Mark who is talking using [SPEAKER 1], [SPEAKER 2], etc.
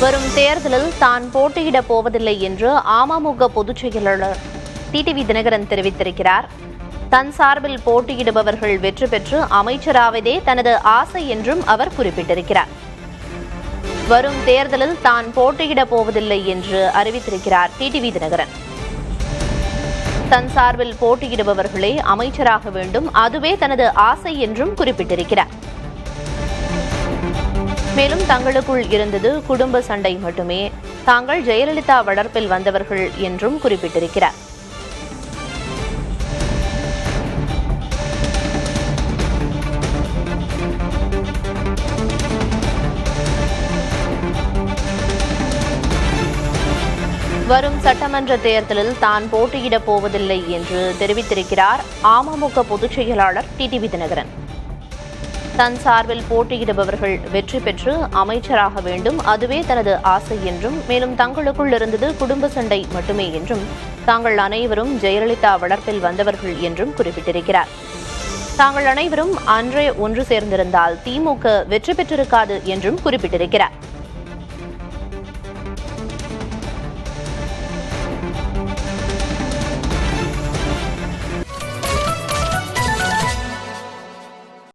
[SPEAKER 1] வரும் தேர்தலில் தான் போட்டியிடப் போவதில்லை என்று அமமுக பொதுச் செயலாளர் டிடிவி தினகரன் தெரிவித்திருக்கிறார். தன் சார்பில் போட்டியிடுபவர்கள் வெற்றி பெற்று அமைச்சராவதே தனது ஆசை என்றும் அவர் குறிப்பிட்டிருக்கிறார். வரும் தேர்தலில் தான் போட்டியிடப் போவதில்லை என்று அறிவித்திருக்கிறார் டிடிவி தினகரன். தன் சார்பில் போட்டியிடுபவர்களே அமைச்சராக வேண்டும் அதுவே தனது ஆசை என்றும் குறிப்பிட்டிருக்கிறார். மேலும் தங்களுக்குள் இருந்தது குடும்ப சண்டை மட்டுமே. தாங்கள் ஜெயலலிதா வளர்ப்பில் வந்தவர்கள் என்றும் குறிப்பிட்டிருக்கிறார். வரும் சட்டமன்ற தேர்தலில் தான் போட்டியிடப் போவதில்லை என்று தெரிவித்திருக்கிறார் அமமுக பொதுச் செயலாளர் டிடிவி தினகரன். தன் சார்பில் போட்டியிடுபவர்கள் வெற்றி பெற்று அமைச்சராக வேண்டும். அதுவே தனது ஆசை என்றும் மேலும் தங்களுக்குள் இருந்தது குடும்ப சண்டை மட்டுமே என்றும் தாங்கள் அனைவரும் ஜெயலலிதா வளர்ப்பில் வந்தவர்கள் என்றும் குறிப்பிட்டிருக்கிறார். தாங்கள் அனைவரும் அன்றே ஒன்று சேர்ந்திருந்தால் திமுக வெற்றி பெற்றிருக்காது என்றும் குறிப்பிட்டிருக்கிறார்.